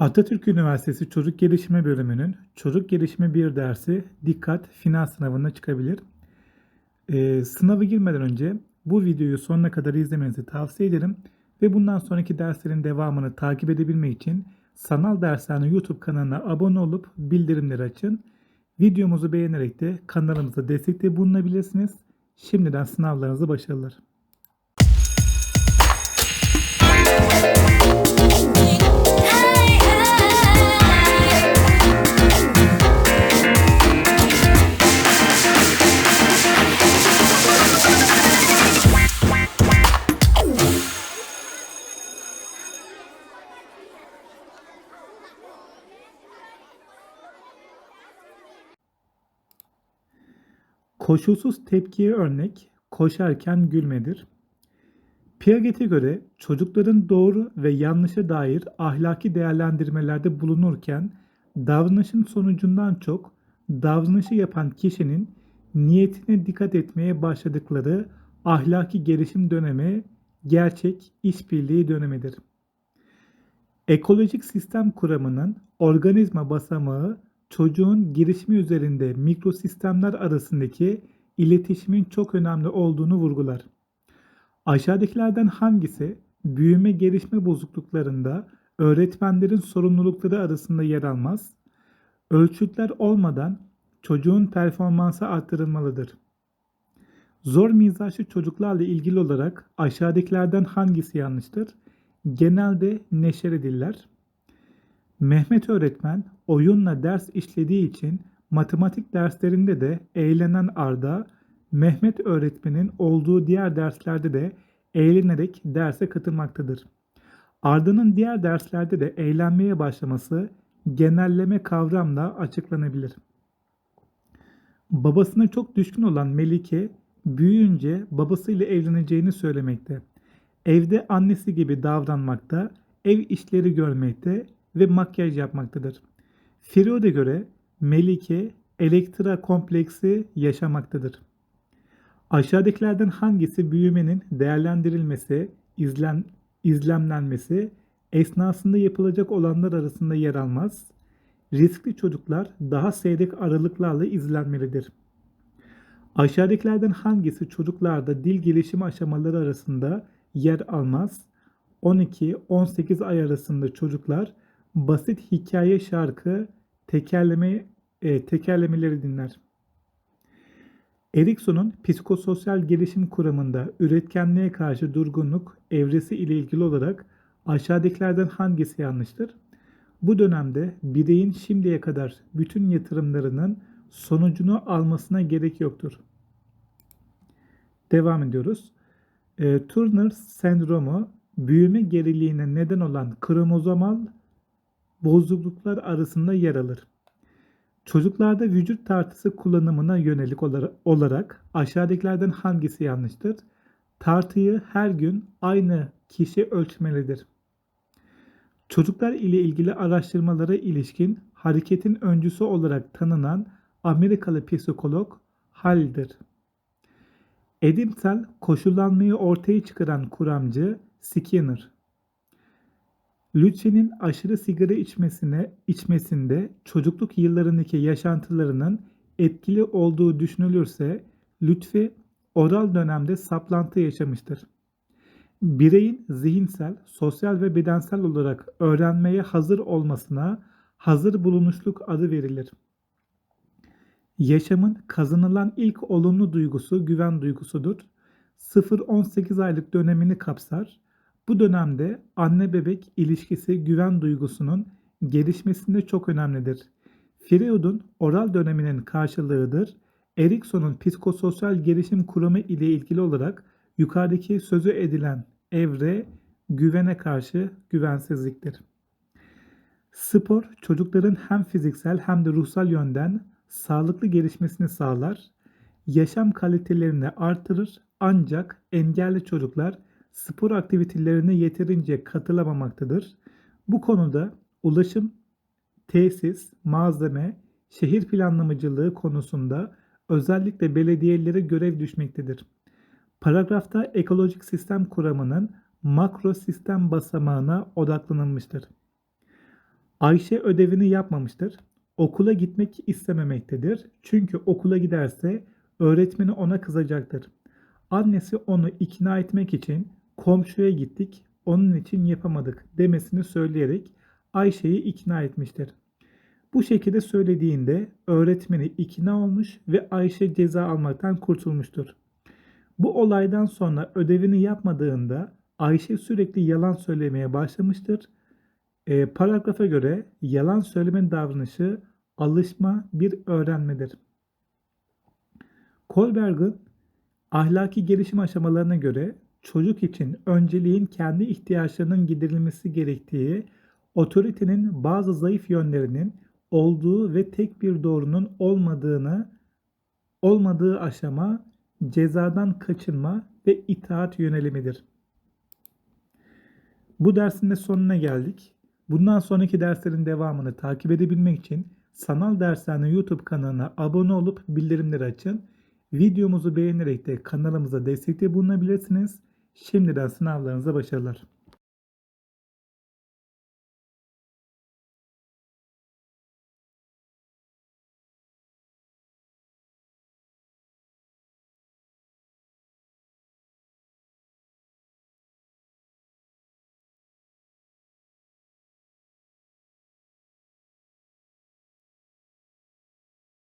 Atatürk Üniversitesi Çocuk Gelişimi Bölümünün Çocuk Gelişimi 1 dersi Dikkat Final sınavına çıkabilir. Ee, sınava girmeden önce bu videoyu sonuna kadar izlemenizi tavsiye ederim ve bundan sonraki derslerin devamını takip edebilmek için Sanal Dershane YouTube kanalına abone olup bildirimleri açın. Videomuzu beğenerek de kanalımıza destekte bulunabilirsiniz. Şimdiden sınavlarınızı başarılar. Koşulsuz tepkiye örnek koşarken gülmedir. Piaget'e göre çocukların doğru ve yanlışa dair ahlaki değerlendirmelerde bulunurken davranışın sonucundan çok davranışı yapan kişinin niyetine dikkat etmeye başladıkları ahlaki gelişim dönemi gerçek işbirliği dönemidir. Ekolojik sistem kuramının organizma basamağı çocuğun girişimi üzerinde mikrosistemler arasındaki iletişimin çok önemli olduğunu vurgular. Aşağıdakilerden hangisi büyüme gelişme bozukluklarında öğretmenlerin sorumlulukları arasında yer almaz? Ölçütler olmadan çocuğun performansı arttırılmalıdır. Zor mizaçlı çocuklarla ilgili olarak aşağıdakilerden hangisi yanlıştır? Genelde neşeli diller. Mehmet öğretmen oyunla ders işlediği için matematik derslerinde de eğlenen Arda, Mehmet öğretmenin olduğu diğer derslerde de eğlenerek derse katılmaktadır. Arda'nın diğer derslerde de eğlenmeye başlaması genelleme kavramla açıklanabilir. Babasına çok düşkün olan Melike büyüyünce babasıyla evleneceğini söylemekte. Evde annesi gibi davranmakta, ev işleri görmekte ve makyaj yapmaktadır. Firude göre Melike elektra kompleksi yaşamaktadır. Aşağıdakilerden hangisi büyümenin değerlendirilmesi, izlen, izlemlenmesi esnasında yapılacak olanlar arasında yer almaz? Riskli çocuklar daha seyrek aralıklarla izlenmelidir. Aşağıdakilerden hangisi çocuklarda dil gelişimi aşamaları arasında yer almaz? 12-18 ay arasında çocuklar basit hikaye şarkı tekerleme e, tekerlemeleri dinler. Erikson'un psikososyal gelişim kuramında üretkenliğe karşı durgunluk evresi ile ilgili olarak aşağıdakilerden hangisi yanlıştır? Bu dönemde bireyin şimdiye kadar bütün yatırımlarının sonucunu almasına gerek yoktur. Devam ediyoruz. E, Turner sendromu büyüme geriliğine neden olan kromozomal bozukluklar arasında yer alır. Çocuklarda vücut tartısı kullanımına yönelik olarak aşağıdakilerden hangisi yanlıştır? Tartıyı her gün aynı kişi ölçmelidir. Çocuklar ile ilgili araştırmalara ilişkin hareketin öncüsü olarak tanınan Amerikalı psikolog Hal'dir. Edimsel koşullanmayı ortaya çıkaran kuramcı Skinner. Lütfe'nin aşırı sigara içmesine içmesinde çocukluk yıllarındaki yaşantılarının etkili olduğu düşünülürse Lütfi oral dönemde saplantı yaşamıştır. Bireyin zihinsel, sosyal ve bedensel olarak öğrenmeye hazır olmasına hazır bulunuşluk adı verilir. Yaşamın kazanılan ilk olumlu duygusu güven duygusudur. 0-18 aylık dönemini kapsar bu dönemde anne bebek ilişkisi güven duygusunun gelişmesinde çok önemlidir. Freud'un oral döneminin karşılığıdır. Erikson'un psikososyal gelişim kuramı ile ilgili olarak yukarıdaki sözü edilen evre güvene karşı güvensizliktir. Spor çocukların hem fiziksel hem de ruhsal yönden sağlıklı gelişmesini sağlar, yaşam kalitelerini artırır ancak engelli çocuklar spor aktivitelerine yeterince katılamamaktadır. Bu konuda ulaşım, tesis, malzeme, şehir planlamacılığı konusunda özellikle belediyelere görev düşmektedir. Paragrafta ekolojik sistem kuramının makro sistem basamağına odaklanılmıştır. Ayşe ödevini yapmamıştır. Okula gitmek istememektedir. Çünkü okula giderse öğretmeni ona kızacaktır. Annesi onu ikna etmek için komşuya gittik, onun için yapamadık demesini söyleyerek Ayşe'yi ikna etmiştir. Bu şekilde söylediğinde öğretmeni ikna olmuş ve Ayşe ceza almaktan kurtulmuştur. Bu olaydan sonra ödevini yapmadığında Ayşe sürekli yalan söylemeye başlamıştır. E, paragrafa göre yalan söyleme davranışı alışma bir öğrenmedir. Kohlberg'in ahlaki gelişim aşamalarına göre çocuk için önceliğin kendi ihtiyaçlarının giderilmesi gerektiği, otoritenin bazı zayıf yönlerinin olduğu ve tek bir doğrunun olmadığını olmadığı aşama cezadan kaçınma ve itaat yönelimidir. Bu dersin de sonuna geldik. Bundan sonraki derslerin devamını takip edebilmek için Sanal Dershane YouTube kanalına abone olup bildirimleri açın. Videomuzu beğenerek de kanalımıza destekte bulunabilirsiniz. Şimdiden sınavlarınıza başarılar.